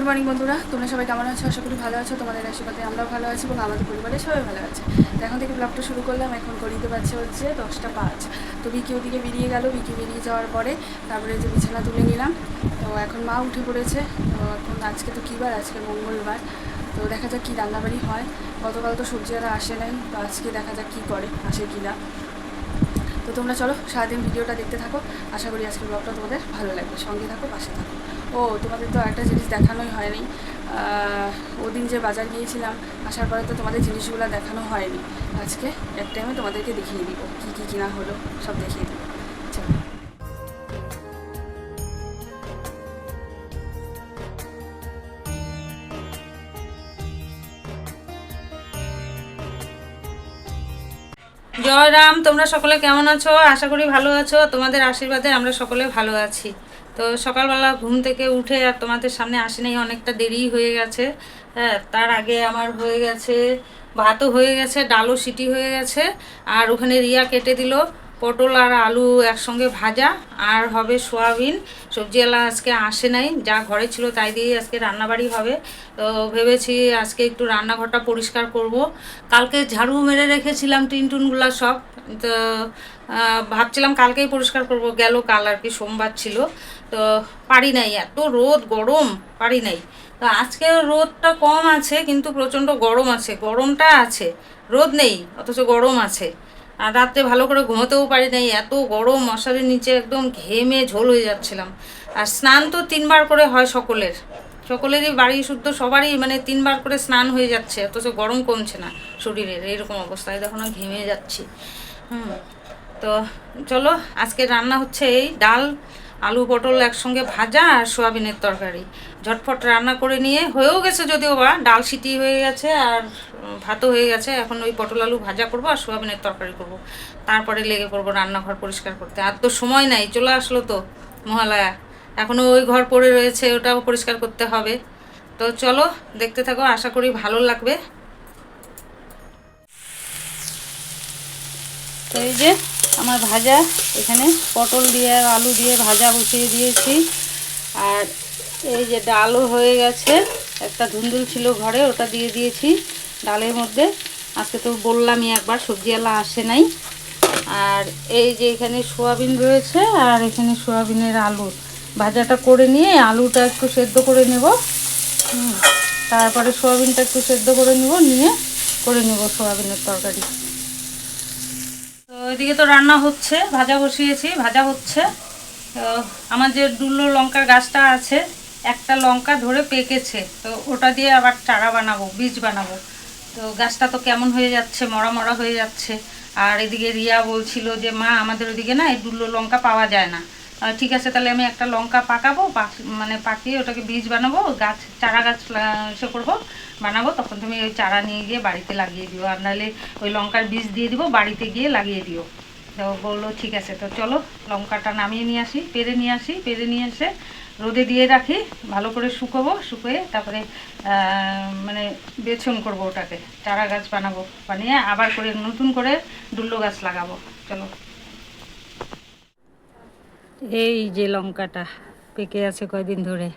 Good morning বন্ধুরা। তোমরা সবাই কেমন আছো? আশা করি ভালো আছো। তোমাদের আশীর্বাদে আমরাও ভালো আছি এবং আমাদের পরিবারের সবাই ভালো আছে। এখন থেকে ব্লগটা শুরু করলাম। এখন করিতে পারছে হচ্ছে দশটা পাঁচ। তো বিকি ওদিকে বেরিয়ে গেল। বিকি বেরিয়ে যাওয়ার পরে তারপরে যে বিছানা তুলে নিলাম। তো এখন মা উঠে পড়েছে। তো এখন আজকে তো কী বার আজকে মঙ্গলবার। তো দেখা যাক কী রান্নাবাড়ি হয়। গতকাল তো সবজি আর আসে নাই। তো আজকে দেখা যাক কী করে, আসে কি না। তো তোমরা চলো, সারাদিন ভিডিওটা দেখতে থাকো। আশা করি আজকের ব্লগটা তোমাদের ভালো লাগবে। সঙ্গে থাকো, পাশে থাকো। ও, তোমাদের তো একটা জিনিস দেখানোই হয়নি। ওদিন যে বাজার গিয়েছিলাম, আসার পরে তো তোমাদের জিনিসগুলো দেখানো হয়নি। আজকে এক টাইমে তোমাদেরকে দেখিয়ে দিব, কী কী কিনা হলো, সব দেখিয়ে দিব। জয় রাম তোমরা সকলে কেমন আছো? আশা করি ভালো আছো। তোমাদের আশীর্বাদে আমরা সকলে ভালো আছি। তো সকালবেলা ঘুম থেকে উঠে আর তোমাদের সামনে আসি নাই, অনেকটা দেরি হয়ে গেছে। হ্যাঁ তার আগে আমার হয়ে গেছে, ভাতও হয়ে গেছে, ডালও সিটি হয়ে গেছে, আর ওখানে রিয়া কেটে দিল। পটল আর আলু একসঙ্গে ভাজা আর হবে সোয়াবিন। সবজিওয়ালা আজকে আসে নাই, যা ঘরে ছিল তাই দিয়েই আজকে রান্নাবাড়ি হবে। তো ভেবেছি আজকে একটু রান্নাঘরটা পরিষ্কার করব। কালকে ঝাড়ু মেরে রেখেছিলাম টিন টুনগুলা সব। তো ভাবছিলাম কালকেই পরিষ্কার করব, গেল কাল আর কি, সোমবার ছিল। তো পারি নাই, এত রোদ, গরম, পারি নাই। তো আজকে রোদটা কম আছে, কিন্তু প্রচণ্ড গরম আছে, গরমটা আছে। রোদ নেই, অথচ গরম আছে। আর রাত্রে ভালো করে ঘুমোতেও পারি নাই, এত গরম, মশারির নিচে একদম ঘেমে ঝোল হয়ে যাচ্ছিলাম। আর স্নান তো তিনবার করে হয় সকলের। সকলেরই বাড়ি শুদ্ধ সবারই মানে তিনবার করে স্নান হয়ে যাচ্ছে, অথচ গরম কমছে না শরীরের এরকম অবস্থায় দেখো না ঘেমে যাচ্ছি। হুম, তো চলো, আজকে রান্না হচ্ছে এই ডাল, আলু পটল একসঙ্গে ভাজা আর সোয়াবিনের তরকারি। ঝটফট রান্না করে নিয়ে হয়েও গেছে যদিও বা, ডাল সিটি হয়ে গেছে আর ভাতও হয়ে গেছে। এখন ওই পটল আলু ভাজা করব আর সোয়াবিনের তরকারি করব। তারপরে লেগে পড়ব রান্নাঘর পরিষ্কার করতে। আর তো সময় নাই, চলে আসলো তো মহালয়া। এখনও ওই ঘর পড়ে রয়েছে, ওটাও পরিষ্কার করতে হবে। তো চলো, দেখতে থাকো, আশা করি ভালো লাগবে। তো এই যে আমার ভাজা, এখানে পটল দিয়ে আর আলু দিয়ে ভাজা বসিয়ে দিয়েছি। আর এই যে ডালও হয়ে গেছে। একটা ধুন্দুল ছিল ঘরে, ওটা দিয়ে দিয়েছি ডালের মধ্যে। আজকে তো বললামই একবার সবজিওয়ালা আসে নাই। আর এই যে এখানে সোয়াবিন রয়েছে আর এখানে সোয়াবিনের আলু। ভাজাটা করে নিয়ে আলুটা একটু সেদ্ধ করে নেব। তারপরে সোয়াবিনটা একটু সেদ্ধ করে নিব, নিয়ে করে নেব সোয়াবিনের তরকারি। তো এদিকে তো রান্না হচ্ছে, ভাজা বসিয়েছি, ভাজা হচ্ছে। তো আমার যে দুল্লো লঙ্কার গাছটা আছে একটা লঙ্কা ধরে পেকেছে, তো ওটা দিয়ে আবার চারা বানাবো, বীজ বানাবো। তো গাছটা তো কেমন হয়ে যাচ্ছে, মরা মরা হয়ে যাচ্ছে। আর এদিকে রিয়া বলছিল যে, মা, আমাদের ওদিকে না এই দুল্লো লঙ্কা পাওয়া যায় না। ঠিক আছে, তাহলে আমি একটা লঙ্কা পাকাবো, পাক- মানে পাকিয়ে ওটাকে বীজ বানাবো, গাছ, চারা গাছ ইসে করব, বানাবো, তখন তুমি ওই চারা নিয়ে গিয়ে বাড়িতে লাগিয়ে দিও। আর নাহলে ওই লঙ্কার বীজ দিয়ে দিবো, বাড়িতে গিয়ে লাগিয়ে দিও। তো বলল, ঠিক আছে, তো চলো, লঙ্কাটা নামিয়ে নিয়ে আসি, পেরে নিয়ে আসি, পেরে নিয়ে এসে রোদে দিয়ে রাখি, ভালো করে শুকোবো, শুকিয়ে তারপরে মানে বেছন করব ওটাকে, চারা গাছ বানাবো, বানিয়ে আবার করে নতুন করে ডুল্লো গাছ লাগাবো, চলো। এই যে লঙ্কাটা পেকে আছে কয়দিন ধরে,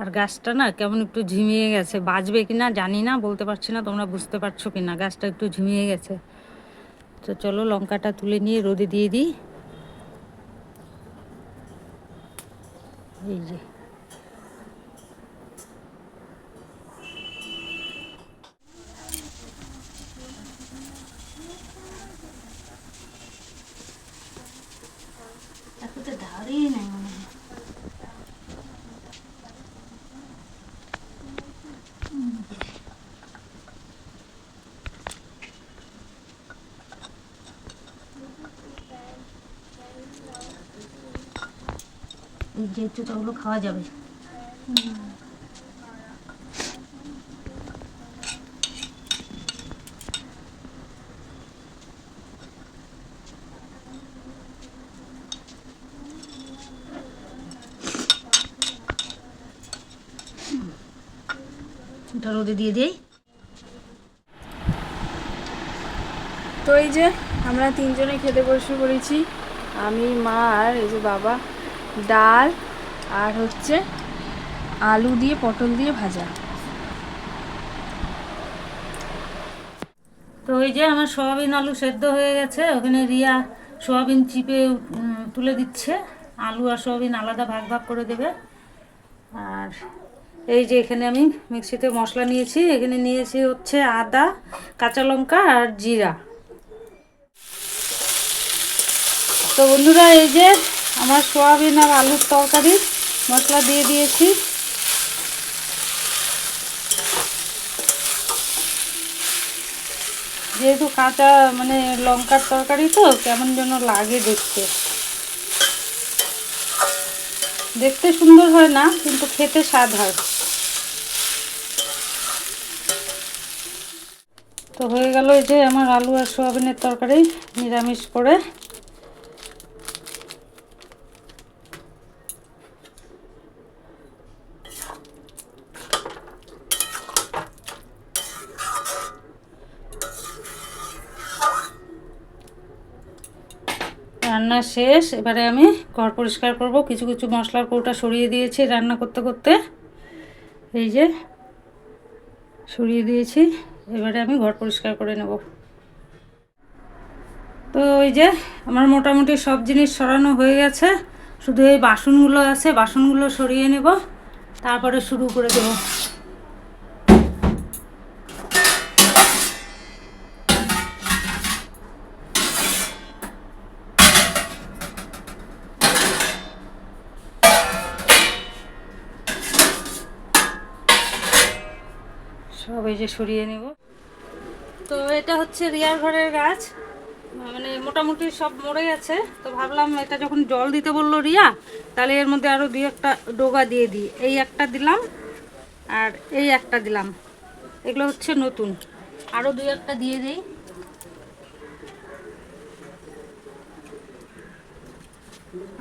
আর গাছটা না কেমন একটু ঝিমিয়ে গেছে, বাজবে কি না জানি না, বলতে পারছি না, তোমরা বুঝতে পারছ কি না গাছটা একটু ঝিমিয়ে গেছে। তো চলো লঙ্কাটা তুলে নিয়ে রোদে দিয়ে দিই। এই যে এতটা ধারেই নাই মনে হয় তো ওগুলো খাওয়া যাবে। রোদে দিয়ে দিই। তো এই যে আমরা তিনজনে খেতে বসে পড়েছি, আমি, মা আর এই যে বাবা। ডাল আর হচ্ছে আলু দিয়ে, পটল দিয়ে ভাজা। তো ওই যে আমার সোয়াবিন আলু সেদ্ধ হয়ে গেছে, ওখানে রিয়া সোয়াবিন চিপে তুলে দিচ্ছে। আলু আর সোয়াবিন আলাদা ভাগ ভাগ করে দেবে। আর এই যে এখানে আমি মিক্সিতে মশলা নিয়েছি, এখানে নিয়েছি হচ্ছে আদা, কাঁচা লঙ্কা আর জিরা। তো বন্ধুরা, এই যে আমার সোয়াবিন আর আলুর তরকারি মশলা দিয়ে দিয়েছি। যেহেতু কাঁচা মানে লঙ্কার তরকারি তো, কেমন যেন লাগে দেখতে। দেখতে সুন্দর হয় না, কিন্তু খেতে স্বাদ হয়। তো হয়ে গেল এই যে আমার আলু আর সোয়াবিনের তরকারি নিরামিষ করে। রান্না শেষ। এবারে আমি ঘর পরিষ্কার করব। কিছু কিছু মশলার কৌটা সরিয়ে দিয়েছি রান্না করতে করতে। এই যে সরিয়ে দিয়েছি। এবারে আমি ঘর পরিষ্কার করে নেব। তো ওই যে আমার মোটামুটি সব জিনিস সরানো হয়ে গেছে। শুধু এই বাসনগুলো আছে, বাসনগুলো সরিয়ে নেব। তারপরে শুরু করে দেবো। যে সরিয়ে নেব। তো এটা হচ্ছে রিয়ার ঘরের গাছ। মানে মোটামুটি সব মরে গেছে। তো ভাবলাম এটা যখন জল দিতে বলল রিয়া, তাহলে এর মধ্যে আরও দুই একটা ডোগা দিয়ে দিই। এই একটা দিলাম আর এই একটা দিলাম। এগুলো হচ্ছে নতুন। আরও দুই একটা দিয়ে দিই।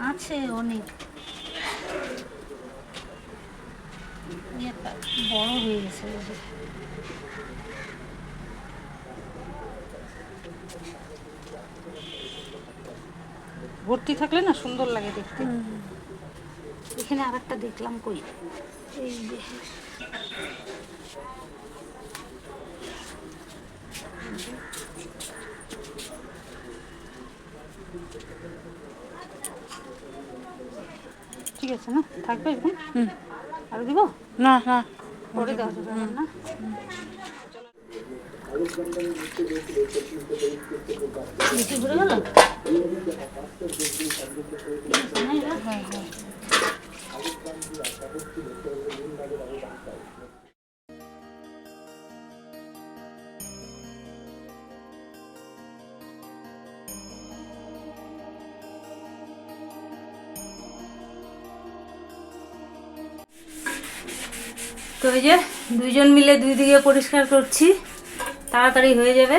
আছে অনেক। বড় হয়ে গেছে ভর্তি থাকলে না সুন্দর লাগে দেখতে। এখানে আর একটা দেখলাম কই? এই যে। ঠিক আছে না? থাকবে এরকম আর দিব? না না। পরে দেওয়া যাবে না? তো এই যে দুইজন মিলে দুই দিকে পরিষ্কার করছি। তাড়াতাড়ি হয়ে যাবে।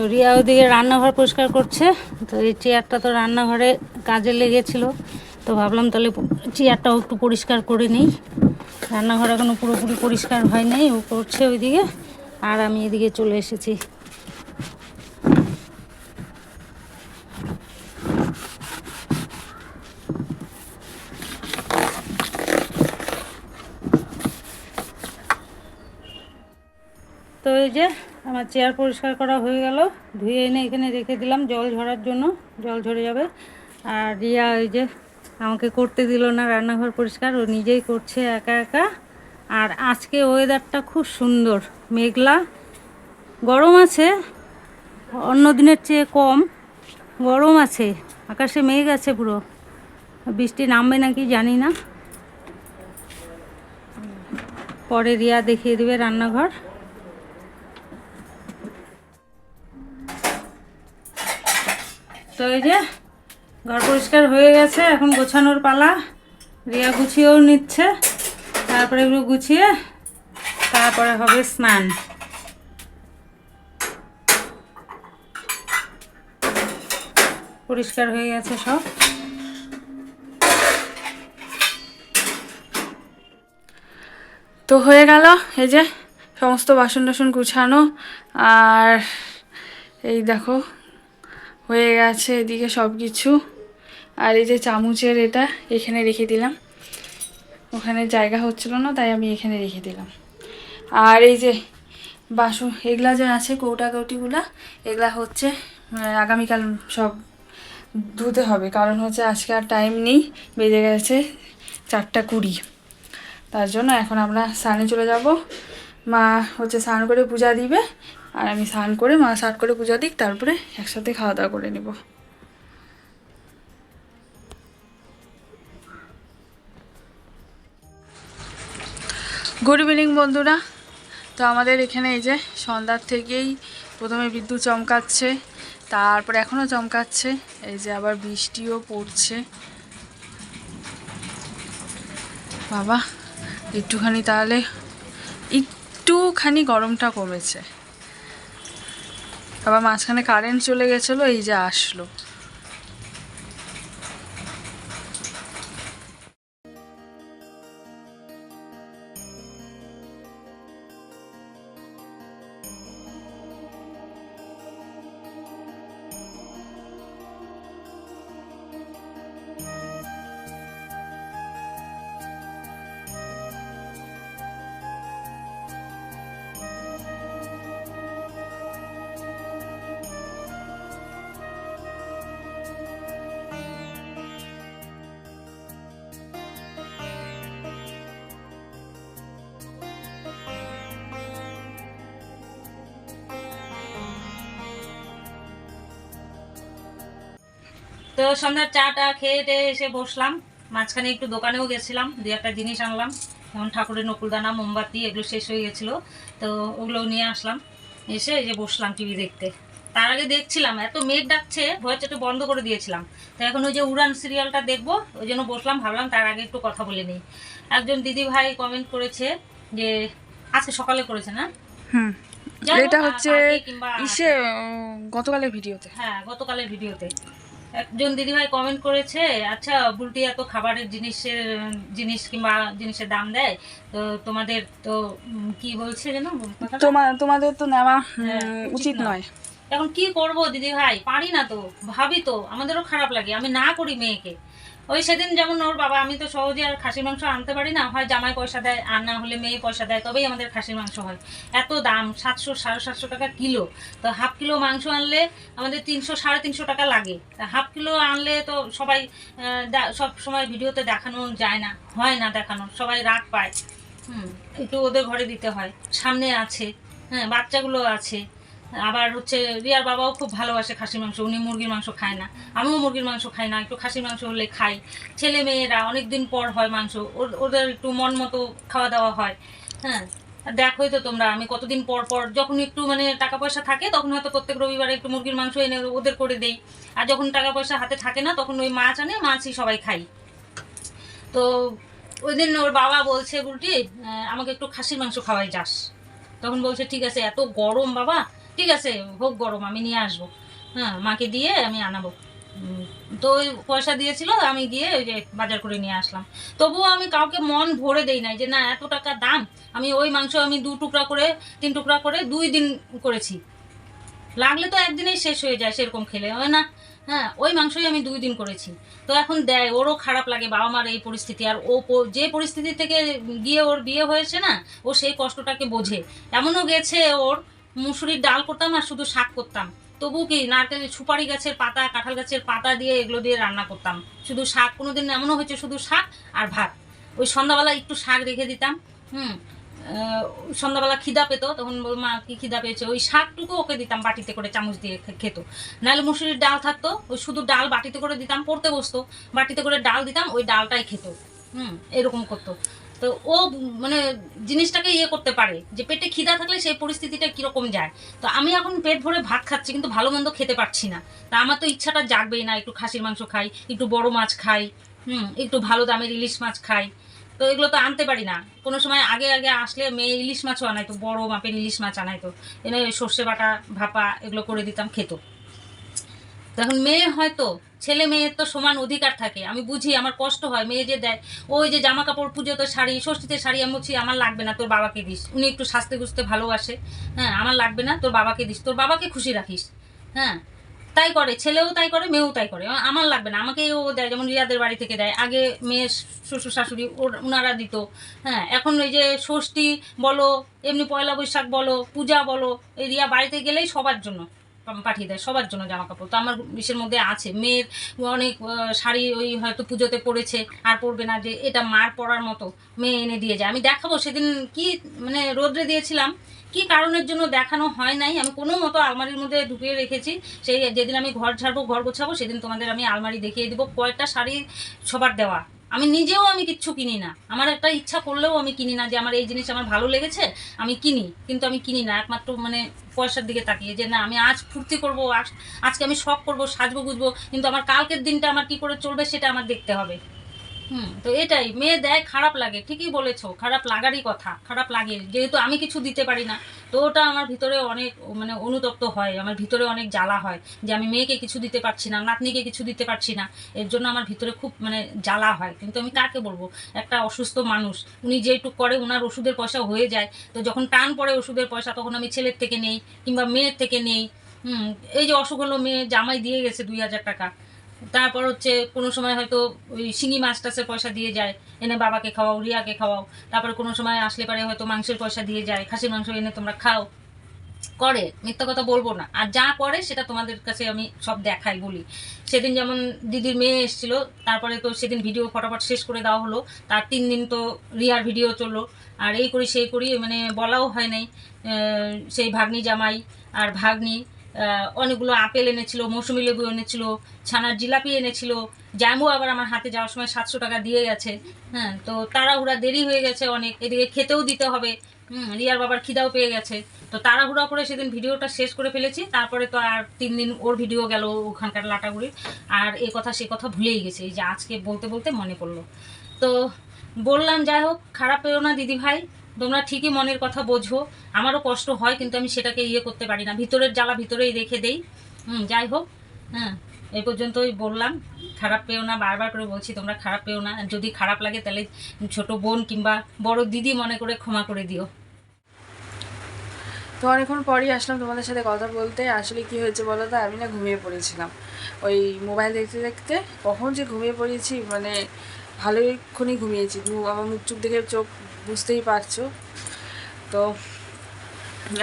তো রিয়া ওদিকে রান্নাঘর পরিষ্কার করছে। তো এই চেয়ারটা তো রান্নাঘরে কাজে লেগেছিল। তো ভাবলাম তাহলে চেয়ারটাও একটু পরিষ্কার করে নিই। রান্নাঘর এখনও পুরোপুরি পরিষ্কার হয় নাই ও করছে ওইদিকে। আর আমি এদিকে চলে এসেছি। তো এই যে আমার চেয়ার পরিষ্কার করা হয়ে গেল। ধুয়ে এনে এখানে রেখে দিলাম জল ঝরার জন্য, জল ঝরে যাবে। আর রিয়া ওই যে আমাকে করতে দিল না রান্নাঘর পরিষ্কার, ও নিজেই করছে একা একা। আর আজকে ওয়েদারটা খুব সুন্দর, মেঘলা, গরম আছে, অন্য দিনের চেয়ে কম, গরম আছে, আকাশে মেঘ আছে পুরো। বৃষ্টি নামবে নাকি জানি না। পরে রিয়া দেখিয়ে দেবে রান্নাঘর। তো এই যে ঘর পরিষ্কার হয়ে গেছে, এখন গোছানোর পালা। রিয়া গুছিয়েও নিচ্ছে, তারপরে এগুলো গুছিয়ে তারপরে হবে স্নান। পরিষ্কার হয়ে গেছে সব। তো হয়ে গেল এই যে সমস্ত বাসন টাসন গুছানো, আর এই দেখো হয়ে গেছে এদিকে সব কিছু আর এই যে চামচের এটা এখানে রেখে দিলাম। ওখানে জায়গা হচ্ছিল না, তাই আমি এখানে রেখে দিলাম। আর এই যে বাসন এগুলা যে আছে কৌটা কৌটিগুলা, এগুলা হচ্ছে আগামীকাল সব ধুতে হবে। কারণ হচ্ছে আজকে আর টাইম নেই, বেজে গেছে চারটা কুড়ি। তার জন্য এখন আমরা স্নানে চলে যাব। মা হচ্ছে স্নান করে পূজা দিবে আর আমি স্নান করে মা স্নান করে পূজা দিক, তারপরে একসাথে খাওয়া দাওয়া করে নেব। গুড ইভিনিং বন্ধুরা। তো আমাদের এখানে এই যে সন্ধ্যার থেকেই প্রথমে বিদ্যুৎ চমকাচ্ছে, তারপর এখনও চমকাচ্ছে, এই যে আবার বৃষ্টিও পড়ছে। বাবা, একটুখানি তাহলে, একটুখানি গরমটা কমেছে। আবার মাঝখানে কারেন্ট চলে গেছিল এই যে আসলো। তো সন্ধ্যার চাটা খেয়ে টেয়ে এসে বসলাম। মাঝখানে একটু দোকানেও গেছিলাম দু একটা জিনিস আনলাম। যেমন ঠাকুরের নকুলদানা মোমবাতি এগুলো শেষ হয়ে গেছিল। তো ওগুলো নিয়ে আসলাম। এসে এই যে বসলাম টিভি দেখতে। তার আগে দেখছিলাম এত মেঘ ডাকছে ভয়েস একটু বন্ধ করে দিয়েছিলাম। তো এখন ওই যে উড়ান সিরিয়ালটা দেখব ওই জন্য বসলাম ভাবলাম তার আগে একটু কথা বলে নিই। একজন দিদি ভাই কমেন্ট করেছে যে আজকে সকালে করেছে না? হুম। এটা হচ্ছে ইসে গতকালের ভিডিওতে। হ্যাঁ গতকালের ভিডিওতে। একজন দিদিভাই কমেন্ট করেছে আচ্ছা বুলটি এত খাবারের জিনিসের জিনিস কিংবা জিনিসের দাম দেয় তো তোমাদের তো কি বলছে যেন তোমার তোমাদের তো নেওয়া হ্যাঁ, উচিত। নয়। এখন কি করব দিদিভাই? পারি না তো ভাবি তো আমাদেরও খারাপ লাগে আমি না করি মেয়েকে। ওই সেদিন যেমন ওর বাবা, আমি তো সহজে আর খাসির মাংস আনতে পারি না। হয় জামাই পয়সা দেয়, আর না হলে মেয়ে পয়সা দেয়, তবেই আমাদের খাসির মাংস হয়। এত দাম, সাতশো, সাড়ে সাতশো টাকা কিলো। তো হাফ কিলো মাংস আনলে আমাদের তিনশো, সাড়ে তিনশো টাকা লাগে। তা হাফ কিলো আনলে তো সবাই সব সময় ভিডিওতে দেখানো যায় না, হয় না দেখানো, সবাই রাগ পায়। হুম, একটু ওদের ঘরে দিতে হয়। সামনে আছে হ্যাঁ বাচ্চাগুলো আছে। আবার হচ্ছে রিয়ার বাবাও খুব ভালোবাসে খাসির মাংস উনি মুরগির মাংস খায় না। আমিও মুরগির মাংস খাই না একটু খাসির মাংস হলে খাই। ছেলে মেয়েরা অনেক দিন পর হয় মাংস ওদের একটু মন মতো খাওয়া দাওয়া হয় হ্যাঁ। দেখোই তো তোমরা আমি কতদিন পর পর যখন একটু মানে টাকা পয়সা থাকে তখন হয়তো প্রত্যেক রবিবারে একটু মুরগির মাংস এনে ওদের করে দেই। আর যখন টাকা পয়সা হাতে থাকে না তখন ওই মাছ আনে মাছই সবাই খাই। তো ওই দিন ওর বাবা বলছে আহ, আমাকে একটু খাসির মাংস খাওয়াই যাস। তখন বলছে ঠিক আছে এত গরম বাবা ঠিক আছে হোক গরম, আমি নিয়ে আসব। হ্যাঁ মাকে দিয়ে আমি আনাবো। তো ওই পয়সা দিয়েছিল, আমি গিয়ে ওই যে বাজার করে নিয়ে আসলাম। তবুও আমি কাউকে মন ভরে দেই নাই যে, না, এত টাকা দাম, আমি ওই মাংস আমি দু টুকরা করে, তিন টুকরা করে দুই দিন করেছি। লাগলে তো একদিনেই শেষ হয়ে যায় সেরকম খেলে, হয় না? হ্যাঁ ওই মাংসই আমি দুই দিন করেছি। তো এখন দেয়, ওরও খারাপ লাগে বাবা মার এই পরিস্থিতি। আর ও যে পরিস্থিতি থেকে গিয়ে ওর বিয়ে হয়েছে না, ও সেই কষ্টটাকে বোঝে। এমনও গেছে ওর মুসুরির ডাল করতাম আর শুধু শাক করতাম। তবু কি নারকেল, সুপারি গাছের পাতা, কাঁঠাল গাছের পাতা দিয়ে এগুলো দিয়ে রান্না করতাম। শুধু শাক, কোনোদিন এমনও হয়েছে শুধু শাক আর ভাত। ওই সন্ধ্যাবেলা একটু শাক রেখে দিতাম, হুম সন্ধ্যাবেলা খিদা পেতো, তখন মা, কি খিদা পেয়েছে? ওই শাকটুকু ওকে দিতাম বাটিতে করে চামচ দিয়ে খেত। নাহলে মুসুরির ডাল থাকতো, ওই শুধু ডাল বাটিতে করে দিতাম, পড়তে বসতো। বাটিতে করে ডাল দিতাম, ওই ডালটাই খেত। হুম, এরকম করতো। তো ও মানে জিনিসটাকে ইয়ে করতে পারে, যে পেটে খিদা থাকলে সেই পরিস্থিতিটা কীরকম যায়। তো আমি এখন পেট ভরে ভাত খাচ্ছি, কিন্তু ভালো মন্দ খেতে পারছি না। তা আমার তো ইচ্ছাটা জাগবেই না, একটু খাসির মাংস খাই, একটু বড় মাছ খাই, হুম, একটু ভালো দামের ইলিশ মাছ খাই। তো এগুলো তো আনতে পারি না। কোনো সময় আগে আগে আসলে মেয়ে ইলিশ মাছও আনাইতো, বড় মাপের ইলিশ মাছ আনাইতো। এনে সর্ষে বাটা, ভাপা এগুলো করে দিতাম খেতো। এখন মেয়ে হয়তো, ছেলে মেয়ের তো সমান অধিকার থাকে। আমি বুঝি, আমার কষ্ট হয়, মেয়ে যে দেয়, ওই যে জামা কাপড় পুজোতে শাড়ি, ষষ্ঠীতে শাড়ি আমি বলছি, আমার লাগবে না, তোর বাবাকে দিস। উনি একটু সাজতে গুজতে ভালোবাসে। হ্যাঁ আমার লাগবে না, তোর বাবাকে দিস, তোর বাবাকে খুশি রাখিস। হ্যাঁ তাই করে, ছেলেও তাই করে, মেয়েও তাই করে। আমার লাগবে না, আমাকে ও দেয়, যেমন রিয়াদের বাড়ি থেকে দেয়। আগে মেয়ে শ্বশুর শাশুড়ি ওনারা দিত। হ্যাঁ এখন ওই যে ষষ্ঠী বলো, এমনি পয়লা বৈশাখ বলো, পূজা বলো, এই রিয়া বাড়িতে গেলেই সবার জন্য। পাঠিয়ে দেয়, সবার জন্য জামা কাপড়। তো আমার বিশের মধ্যে আছে, মেয়ের অনেক শাড়ি ওই হয়তো পুজোতে পড়েছে, আর পরবে না যে এটা মার পরার মতো মেয়ে এনে দিয়ে যায়। আমি দেখাবো সেদিন কি মানে রোদ্রে দিয়েছিলাম, কি কারণের জন্য দেখানো হয় নাই, আমি কোনো মতো আলমারির মধ্যে ঢুকিয়ে রেখেছি। সেই যেদিন আমি ঘর ঝাড়বো, ঘর গোছাবো, সেদিন তোমাদের আমি আলমারি দেখিয়ে দিব কয়েকটা শাড়ি সবার দেওয়া। আমি নিজেও আমি কিচ্ছু কিনি না। আমার একটা ইচ্ছা করলেও আমি কিনি না যে আমার এই জিনিস আমার ভালো লেগেছে, আমি কিনি। কিন্তু আমি কিনি না। একমাত্র মানে পয়সার দিকে তাকিয়ে যে না, আমি আজ ফুর্তি করব, আজ- আজকে আমি শখ করব, সাজবো, গুজবো, কিন্তু আমার কালকের দিনটা আমার কি করে চলবে সেটা আমার দেখতে হবে। হুম, তো এটাই। মেয়ে দেয়, খারাপ লাগে। ঠিকই বলেছ, খারাপ লাগারই কথা, খারাপ লাগে। যেহেতু আমি কিছু দিতে পারি না, তো ওটা আমার ভিতরে অনেক মানে অনুতপ্ত হয়, আমার ভিতরে অনেক জ্বালা হয় যে আমি মেয়েকে কিছু দিতে পারছি না, নাতনিকে কিছু দিতে পারছি না। এর জন্য আমার ভিতরে খুব মানে জ্বালা হয়। কিন্তু আমি কাকে বলব? একটা অসুস্থ মানুষ, উনি যেটুক করে ওনার ওষুধের পয়সা হয়ে যায়। তো যখন টান পড়ে ওষুধের পয়সা, তখন আমি ছেলের থেকে নেই কিংবা মেয়ের থেকে নেই। হুম, এই যে অসুখ হলো, মেয়ে জামাই দিয়ে গেছে দুই হাজার টাকা। তারপর হচ্ছে কোনো সময় হয়তো ওই শিঙি মাছ টাছের পয়সা দিয়ে যায়, এনে বাবাকে খাওয়াও, রিয়াকে খাওয়াও। তারপরে কোনো সময় আসলে পারে হয়তো মাংসের পয়সা দিয়ে যায়, খাসির মাংস এনে তোমরা খাও। করে, মিথ্যা কথা বলব না। আর যা করে সেটা তোমাদের কাছে আমি সব দেখাই, বলি। সেদিন যেমন দিদির মেয়ে এসেছিল, তারপরে তো সেদিন ভিডিও ফটাফট শেষ করে দেওয়া হলো। তার তিন দিন তো রিয়ার ভিডিও চলল। আর এই করি, সেই করি মানে বলাও হয় নাই সেই ভাগ্নি জামাই আর ভাগ্নি। অনেকগুলো আপেল এনেছিল, মৌসুমি লেবু এনেছিল, ছানার জিলাপি এনেছিল। জ্যামও আবার আমার হাতে যাওয়ার সময় সাতশো টাকা দিয়ে গেছে। হ্যাঁ তো তাড়াহুড়া দেরি হয়ে গেছে অনেক। এদিকে খেতেও দিতে হবে। রিয়ার বাবার খিদাও পেয়ে গেছে। তো তাড়াহুড়া করে সেদিন ভিডিওটা শেষ করে ফেলেছি। তারপরে তো আর তিন দিন ওর ভিডিও গেল ওখানকার লাটাগুড়ি আর এ কথা সে কথা ভুলেই গেছে। এই যে আজকে বলতে বলতে মনে পড়ল। তো বললাম, যাই হোক, খারাপ পেও না দিদি ভাই তোমরা ঠিকই মনের কথা বোঝো। আমারও কষ্ট হয়, কিন্তু আমি সেটাকে ইয়ে করতে পারি না। ভিতরের জ্বালা ভিতরেই রেখে দেই। হুম, যাই হোক হ্যাঁ এই পর্যন্তই বললাম। খারাপ পেও না, বারবার করে বলছি, তোমরা খারাপ পেও না। যদি খারাপ লাগে, তাহলে ছোট বোন কিংবা বড় দিদি মনে করে ক্ষমা করে দিও। তো অনেকক্ষণ পরই আসলাম তোমাদের সাথে কথা বলতে। আসলে কি হয়েছে বলো তো, আমি না ঘুমিয়ে পড়েছিলাম। ওই মোবাইল দেখতে দেখতে কখন যে ঘুমিয়ে পড়েছি মানে ভালোইক্ষণই ঘুমিয়েছি। আমার মুখ চুপ দেখে চোখ বুঝতেই পারছ। তো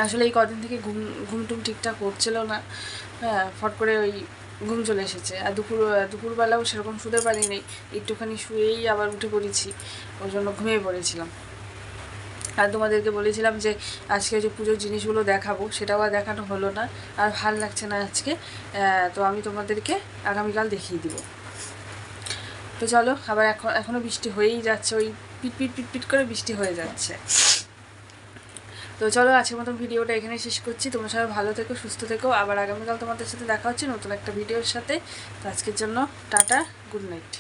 আসলে এই কদিন থেকে ঘুম ঘুম টুম ঠিকঠাক হচ্ছিল না। হ্যাঁ ফট করে ওই ঘুম চলে এসেছে। আর দুপুর, দুপুরবেলাও সেরকম শুতে পারিনি। একটুখানি শুয়েই আবার উঠে পড়েছি। ওই জন্য ঘুমিয়ে পড়েছিলাম। আর তোমাদেরকে বলেছিলাম যে, আজকে যে পুজোর জিনিসগুলো দেখাবো, সেটাও আর দেখানো হলো না। আর ভালো লাগছে না আজকে। তো আমি তোমাদেরকে আগামীকাল দেখিয়ে দিব। তো চলো, আবার এখন এখনও বৃষ্টি হয়েই যাচ্ছে ওই পিট পিট পিট পিট করে বৃষ্টি হয়ে যাচ্ছে। তো চলো আজকের মতন ভিডিওটা এখানে শেষ করছি। তোমরা সবাই ভালো থেকো, সুস্থ থেকো। আবার আগামীকাল তোমাদের সাথে দেখা হচ্ছে নতুন একটা ভিডিওর সাথে। আজকের জন্য টাটা, গুড নাইট।